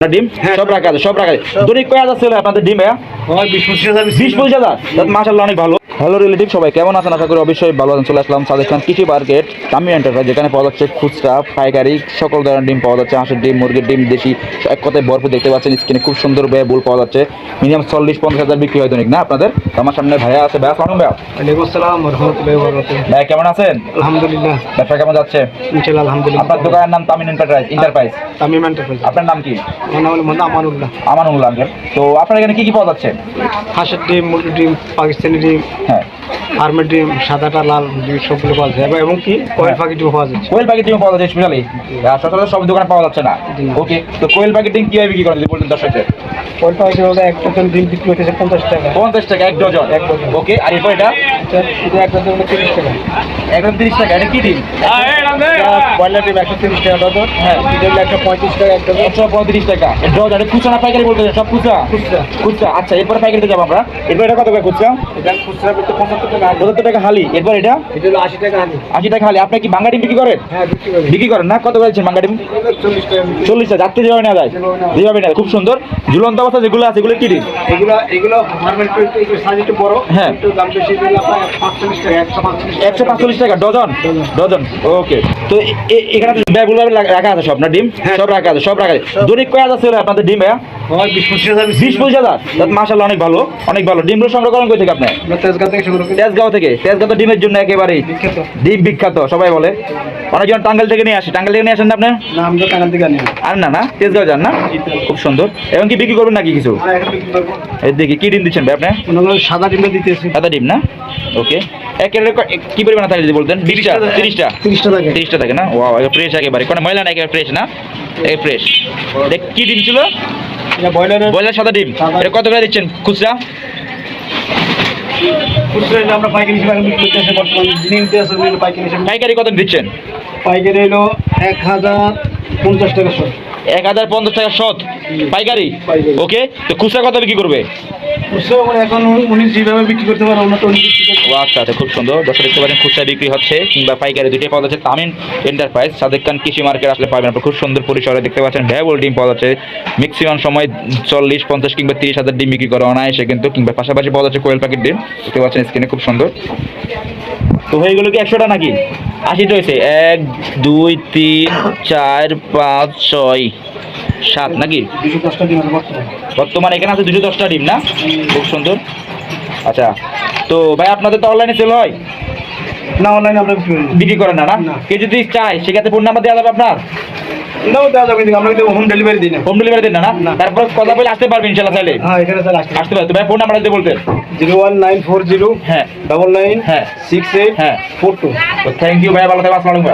আপনার ডিম? সব রাখা আছে সব রাখা আছে। দৈনিক কয় হাজার ছিল আপনাদের ডিম? বিশ পঁচিশ হাজার বিশ পঁচিশ হাজার? মাসাল্লাহ অনেক ভালো। হ্যালো রিলেটিভ সবাই কেমন আছেন? আশা করি অবশ্যই ভালো আছেন। চলে আসলাম সাদেক খান কৃষি মার্কেট তামি এন্টারপ্রাইজ যেখানে পাওয়া যাচ্ছে খুচরা পাইকারি সকল ধরনের ডিম পাওয়া যাচ্ছে। হাঁসের ডিম মুরগির ডিম দেশি এক কথায় ভরপুর দেখতে পাচ্ছেন। স্ক্রিনে খুব সুন্দর ব্যয় বুল পাওয়া যাচ্ছে। মিনিমাম চল্লিশ পঞ্চাশ হাজার বিক্রি হয় দৈনিক না আপনাদের? আমার সামনে ভাইয়া আছে। ভাইয়া সালাম ভাইয়া। কেমন আছেন? আলহামদুলিল্লাহ। ব্যবসা কেমন যাচ্ছে? আপনার দোকানের নাম এন্টারপ্রাইজ তামিম এন্টারপ্রাইজ আপনার নাম কি? আমার নাম হলো মোহাম্মদ আমানুল্লাহ। আমানুল্লাহ আঙ্কেল। তো আপনার এখানে কি কি পাওয়া যাচ্ছে? হাঁসের ডিম মুরগির ডিম পাকিস্তানি ডিম হ্যাঁ। ফার্মের ডিম সাদাটা লাল ডিম সবগুলো পাওয়া যায়। এবং- কি কোয়েল পাখি ডিম পাওয়া যাচ্ছে। কোয়েল ডিম পাওয়া যাচ্ছে স্পেশালি সচরাচর সব দোকানে পাওয়া যাচ্ছে না। ওকে তো কোয়েল প্যাকেট ডিম কীভাবে বিক্রি করেন যদি বলতেন দর্শকদের? কোয়েল এক ডজন ডিম বিক্রি হতেছে পঞ্চাশ টাকা। পঞ্চাশ টাকা এক ডজন। এক ডজন। ওকে আর এরপর এটা? হলো তিরিশ টাকা। একদম তিরিশ টাকা এটা কি ডিম? ব্রয়লার ডিম একশো তিরিশ টাকা ডজন হ্যাঁ। একশো পঁয়ত্রিশ টাকা এক একশো পঁয়ত্রিশ টাকা। ডজন এটা খুচরা না পাইকারি বলতে সব খুচরা? খুচরা। খুচরা আচ্ছা এরপরে পাইকারিতে যাব আমরা। এরপর এটা কত করে খুচরা? এটা খুচরা করতে পঁচাত্তর টাকা হালি। পঁচাত্তর টাকা হালি। এরপর এটা? এটা হলো আশি টাকা হালি। আশি টাকা হালি। আপনি কি বাঙ্গা ডিম বিক্রি করেন? হ্যাঁ বিক্রি করেন না? কত করেছেন বাঙ্গা ডিম? চল্লিশ টাকা করি। চল্লিশটা যাত্রী যেভাবে নেওয়া যায়। যেভাবে নেওয়া। খুব সুন্দর। ঝুলন্ত অবস্থা যেগুলো আছে এগুলো কি ডিম? এগুলো এগুলো ফার্মের সাইজ একটু বড়। হ্যাঁ। একটু দাম বেশি একশো পাঁচচল্লিশ টাকা ডজন? ডজন ওকে। তো এখানে তো ব্যয়বহুলভাবে রাখা আছে সব না ডিম? হ্যাঁ। সব রাখা আছে সব রাখা আছে। দৈনিক কয় হাজার ছিল আপনাদের ডিম ভাইয়া? বিশ পঁচিশ হাজার বিশ পঁচিশ হাজার? মাসাল্লাহ অনেক ভালো অনেক ভালো। ডিমগুলো সংগ্রহ করেন কই থেকে আপনি? থেকে তেজগাঁও থেকে। তেজগাঁও তো ডিমের জন্য একেবারেই ডিম বিখ্যাত সবাই বলে। অনেকজন টাঙ্গাল থেকে নিয়ে আসে। টাঙ্গাল থেকে নিয়ে আসেন না আপনি? না আমরা টাকার দিকে আনি আর না না? তেজগাঁও যান না? খুব সুন্দর। এবং কি বিক্রি করবেন নাকি কিছু? এই দেখি কি ডিম দিচ্ছেন ভাই আপনি? সাদা ডিমটা দিতেছি। সাদা ডিম না? ওকে একের কি পরিমাণে থাকে যদি বলতেন? বিশটা? তিরিশটা? তিরিশটা থাকে। তিরিশটা থাকে না? ও ফ্রেশ একেবারে। কোনো ময়লা না একেবারে ফ্রেশ না? ফ্রেশ দেখ কি ডিম ছিল? ব্রয়লার সাদা ডিম। এটা কত করে দিচ্ছেন? খুচরা? পাইকারি কত দিচ্ছেন? পাইকারি হলো এক হাজার পঞ্চাশ টাকা এক হাজার পঞ্চাশ টাকা শত পাইকারি। ওকে তো খুচরা কত বিক্রি করবে? মানে আচ্ছা আচ্ছা খুব সুন্দর। দর্শক দেখতে পাচ্ছেন, খুচরা বিক্রি হচ্ছে কিংবা পাইকারি দুটোই পাওয়া যাচ্ছে। তামিন এন্টারপ্রাইজ সাদেক খান কৃষি মার্কেট আসলে পাবেন আপনার। খুব সুন্দর পরিসরে দেখতে পাচ্ছেন, ভ্যাবল ডিম পাওয়া যাচ্ছে। ম্যাক্সিমাম সময় চল্লিশ, পঞ্চাশ কিংবা তিরিশ হাজার ডিম বিক্রি করে অনায়াসে কিন্তু, কিংবা পাশাপাশি পাওয়া যাচ্ছে কোয়েল প্যাকেট ডিম। দেখতে পাচ্ছেন স্ক্রিনে খুব সুন্দর। তো হয়ে গেলো কি একশোটা নাকি? আশিটা হয়েছে। এক, দুই, তিন, চার, পাঁচ, ছয়। সাত নাকি? দিন বর্তমানে এখানে আছে দুশো দশটা ডিম না? খুব সুন্দর। আচ্ছা তো ভাই আপনাদের তো অনলাইনে সেল হয়? না অনলাইনে আমরা বিক্রি করেন না না। কেউ যদি চায় সেক্ষেত্রে ফোন নাম্বার দেওয়া যাবে আপনার? হোম ডেলিভারি দিই না। হোম ডেলিভারি দেন না। তারপর কথা বলে আসতে পারবেন ইনশাল্লাহ চাইলে হ্যাঁ এখানে আসতে আসতে পারে ভাই ফোন নাম্বার বলতেন। Zero one nine four zero হ্যাঁ। ডবল নাইন হ্যাঁ। সিক্স এইট হ্যাঁ। Four two. থ্যাংক ইউ ভাই ভালো থাকবে আসসালামু